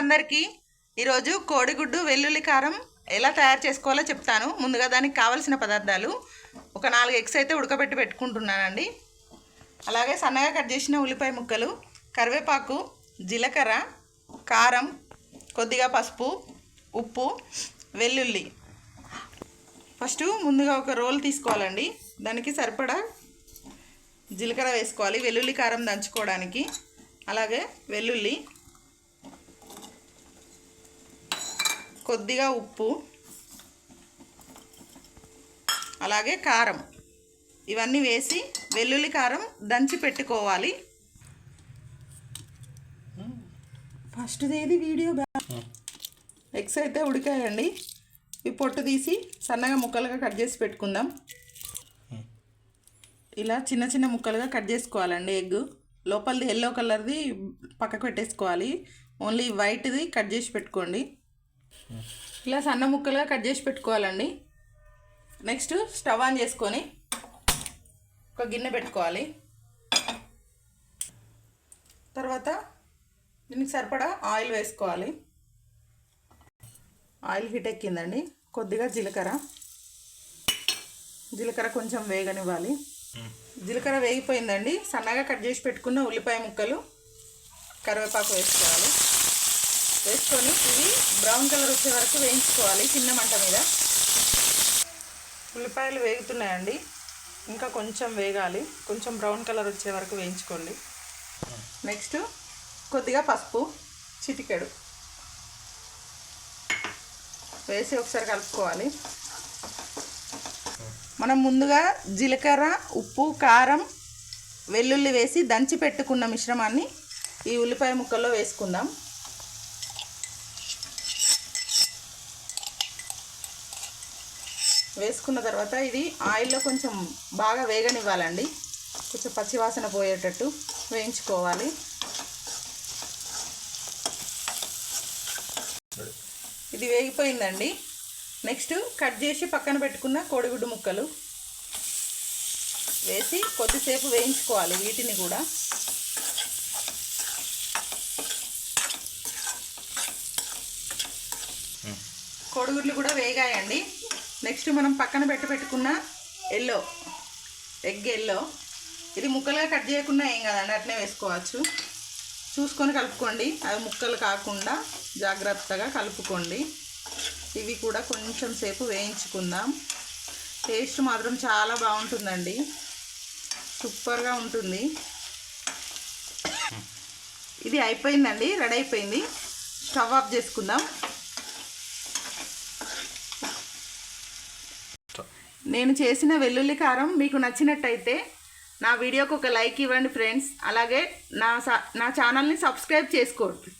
అందరికీ ఈరోజు కోడిగుడ్డు వెల్లుల్లి కారం ఎలా తయారు చేసుకోవాలో చెప్తాను. ముందుగా దానికి కావలసిన పదార్థాలు ఒక నాలుగు ఎగ్స్ అయితే ఉడకబెట్టి పెట్టుకుంటున్నానండి. అలాగే సన్నగా కట్ చేసిన ఉల్లిపాయ ముక్కలు కరివేపాకు జీలకర్ర కారం కొద్దిగా పసుపు ఉప్పు వెల్లుల్లి. ఫస్ట్ ముందుగా ఒక రోల్ తీసుకోవాలండి. దానికి సరిపడా జీలకర్ర వేసుకోవాలి వెల్లుల్లి కారం దంచుకోవడానికి. అలాగే వెల్లుల్లి కొద్దిగా ఉప్పు అలాగే కారం. ఇవన్నీ వేసి వెల్లుల్లి కారం దంచి పెట్టుకోవాలి. ఫస్ట్దేది ఏది? వీడియో ఎగ్స్ అయితే ఉడికాయండి. ఈ పొట్టు తీసి సన్నగా ముక్కలుగా కట్ చేసి పెట్టుకుందాం. ఇలా చిన్న చిన్న ముక్కలుగా కట్ చేసుకోవాలండి ఎగ్ లోపలిది ఎల్లో కలర్ది పక్కకు పెట్టేసుకోవాలి. ఓన్లీ వైట్ది కట్ చేసి పెట్టుకోండి. ఇలా సన్న ముక్కలుగా కట్ చేసి పెట్టుకోవాలండి. నెక్స్ట్ స్టవ్ ఆన్ చేసుకొని ఒక గిన్నె పెట్టుకోవాలి. తర్వాత దీనికి సరిపడా ఆయిల్ వేసుకోవాలి. ఆయిల్ హీట్ ఎక్కిందండి. కొద్దిగా జీలకర్ర. జీలకర్ర కొంచెం వేగనివ్వాలి. జీలకర్ర వేగిపోయిందండి. సన్నగా కట్ చేసి పెట్టుకున్న ఉల్లిపాయ ముక్కలు కరివేపాకు వేసుకోవాలి. వేసుకొని ఇవి బ్రౌన్ కలర్ వచ్చే వరకు వేయించుకోవాలి చిన్న మంట మీద. ఉల్లిపాయలు వేగుతున్నాయండి. ఇంకా కొంచెం వేగాలి. కొంచెం బ్రౌన్ కలర్ వచ్చే వరకు వేయించుకోండి. నెక్స్ట్ కొద్దిగా పసుపు చిటికెడు. వేసి ఒకసారి కలుపుకోవాలి. మనం ముందుగా జీలకర్ర ఉప్పు కారం వెల్లుల్లి వేసి దంచి పెట్టుకున్న మిశ్రమాన్ని ఈ ఉల్లిపాయ ముక్కల్లో వేసుకుందాం. వేసుకున్న తర్వాత ఇది ఆయిల్లో కొంచెం బాగా వేగనివ్వాలండి. కొంచెం పచ్చివాసన పోయేటట్టు వేయించుకోవాలి. ఇది వేగిపోయిందండి. నెక్స్ట్ కట్ చేసి పక్కన పెట్టుకున్న కోడిగుడ్డు ముక్కలు వేసి కొద్దిసేపు వేయించుకోవాలి వీటిని కూడా. కోడిగుడ్లు కూడా వేగాయండి. నెక్స్ట్ మనం పక్కన పెట్టి పెట్టుకున్న ఎల్లో ఎగ్ ఎల్లో. ఇది ముక్కలుగా కట్ చేయకుండా ఏం కాదండి అట్నే వేసుకోవచ్చు. చూసుకొని కలుపుకోండి. అవి ముక్కలు కాకుండా జాగ్రత్తగా కలుపుకోండి. ఇవి కూడా కొంచెం సేపు వేయించుకుందాం. టేస్ట్ మాత్రం చాలా బాగుంటుందండి. సూపర్గా ఉంటుంది. ఇది అయిపోయిందండి రెడీ అయిపోయింది. స్టవ్ ఆఫ్ చేసుకుందాం. నేను చేసిన వెల్లుల్లి కారం మీకు నచ్చినట్టయితే నా వీడియోకి ఒక లైక్ ఇవ్వండి ఫ్రెండ్స్. అలాగే నా నా ఛానల్ని సబ్స్క్రైబ్ చేసుకోండి.